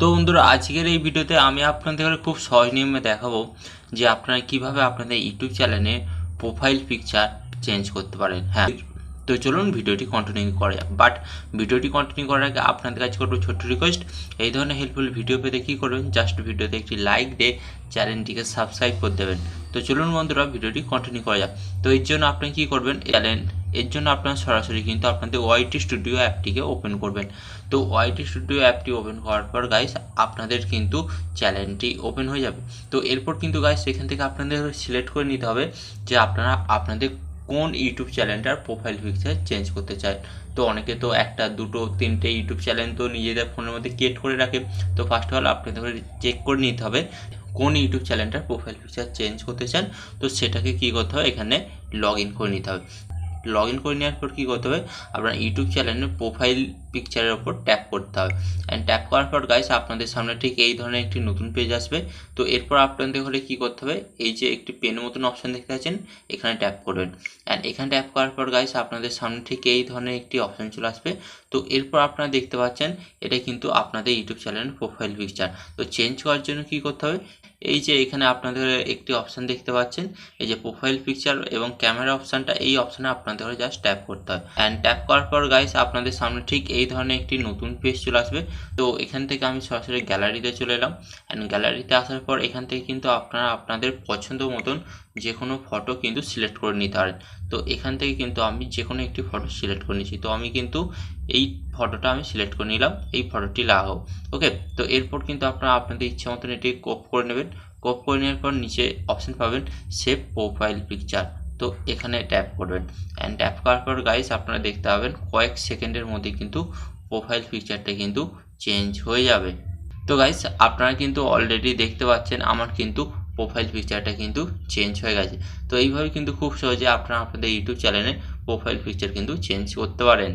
তো বন্ধুরা, আজকের এই ভিডিওতে আমি আপনাদের খুব সহজ নিয়মে দেখাবো যে আপনারা কীভাবে আপনাদের ইউটিউব চ্যানেলে প্রোফাইল পিকচার চেঞ্জ করতে পারেন। হ্যাঁ তো চলুন ভিডিওটি কন্টিনিউ করা যাক। বাট ভিডিওটি কন্টিনিউ করার আগে আপনাদের কাছে করব ছোট্ট রিকোয়েস্ট এই ধরনের হেল্পফুল ভিডিও পেতে কী করবেন জাস্ট ভিডিওতে একটি লাইক দিয়ে চ্যানেলটিকে সাবস্ক্রাইব করে দেবেন। তো চলুন বন্ধুরা, ভিডিওটি কন্টিনিউ করা যাক। তো এর জন্য আপনি কী করবেন? চ্যানেল এর জন্য আপনারা সরাসরি কিন্তু আপনাদের ওয়াইটি স্টুডিও অ্যাপটিকে ওপেন করবেন। তো ওয়াইটি স্টুডিও অ্যাপটি ওপেন করার পর গাইস আপনাদের কিন্তু চ্যানেলটি ওপেন হয়ে যাবে। তো এরপর কিন্তু গাইস সেখান থেকে আপনাদের সিলেক্ট করে নিতে হবে যে আপনারা আপনাদের কোন ইউটিউব চ্যানেলটার প্রোফাইল পিকচার চেঞ্জ করতে চায়। তো অনেকে তো একটা, দুটো, তিনটে ইউটিউব চ্যানেল তো নিজেদের ফোনের মধ্যে ক্রিয়েট করে রাখে। তো ফার্স্ট অফ অল আপনাদের চেক করে নিতে হবে কোন ইউটিউব চ্যানেলটার প্রোফাইল পিকচার চেঞ্জ করতে চান। তো সেটাকে কী করতে হবে? এখানে লগ ইন করে নিতে হবে। লগ ইন করে নেওয়ার পর কী করতে হবে? আপনার ইউটিউব চ্যানেলের প্রোফাইল পিকচারের ওপর ট্যাপ করতে হবে। অ্যান্ড ট্যাপ করার পর গাইস আপনাদের সামনে ঠিক এই ধরনের একটি নতুন পেজ আসবে। তো এরপর আপনাদের হলে কী করতে হবে? এই যে একটি পেন মতন অপশান দেখতে পাচ্ছেন, এখানে ট্যাপ করবেন। অ্যান্ড এখানে ট্যাপ করার পর গাইস আপনাদের সামনে ঠিক এই ধরনের একটি অপশান চলে আসবে। তো এরপর আপনারা দেখতে পাচ্ছেন, এটা কিন্তু আপনাদের ইউটিউব চ্যানেলের প্রোফাইল পিকচার তো চেঞ্জ করার জন্য কী করতে হবে? এই যে এখানে আপনাদের একটি অপশান দেখতে পাচ্ছেন, এই যে প্রোফাইল পিকচার এবং ক্যামেরা অপশানটা এই অপশানে আপনাদের জাস্ট ট্যাপ করতে হবে। অ্যান্ড ট্যাপ করার পর গাইস আপনাদের সামনে ঠিক এই ধরনের একটি নতুন পেজ চলে আসবে। তো এখান থেকে আমি সরাসরি গ্যালারিতে চলে এলাম। অ্যান্ড গ্যালারিতে আসার পর এখান থেকে কিন্তু আপনারা আপনাদের পছন্দ মতন যে কোনো ফটো কিন্তু সিলেক্ট করে নিতে পারেন। তো এখান থেকে কিন্তু আমি যে কোনো একটি ফটো সিলেক্ট করে নিচ্ছি তো আমি কিন্তু এই ফটোটা আমি সিলেক্ট করে নিলাম। এই ফটোটি লাগাও। ওকে তো এরপর কিন্তু আপনারা আপনাদের ইচ্ছে মতন এটি কোপ করে নেবেন। কোপ করে নেওয়ার পর নিচে অপশান পাবেন সেভ প্রোফাইল পিকচার তো এখানে ট্যাপ করবেন। অ্যান্ড ট্যাপ করার পর গাইস আপনারা দেখতে পাবেন কয়েক সেকেন্ডের মধ্যে কিন্তু প্রোফাইল পিকচারটা কিন্তু চেঞ্জ হয়ে যাবে। তো গাইস আপনারা কিন্তু অলরেডি দেখতে পাচ্ছেন আমার কিন্তু প্রোফাইল পিকচারটা কিন্তু চেঞ্জ হয়ে গেছে। তো এইভাবে কিন্তু খুব সহজে আপনারা আপনাদের ইউটিউব চ্যানেলে প্রোফাইল পিকচার কিন্তু চেঞ্জ করতে পারেন।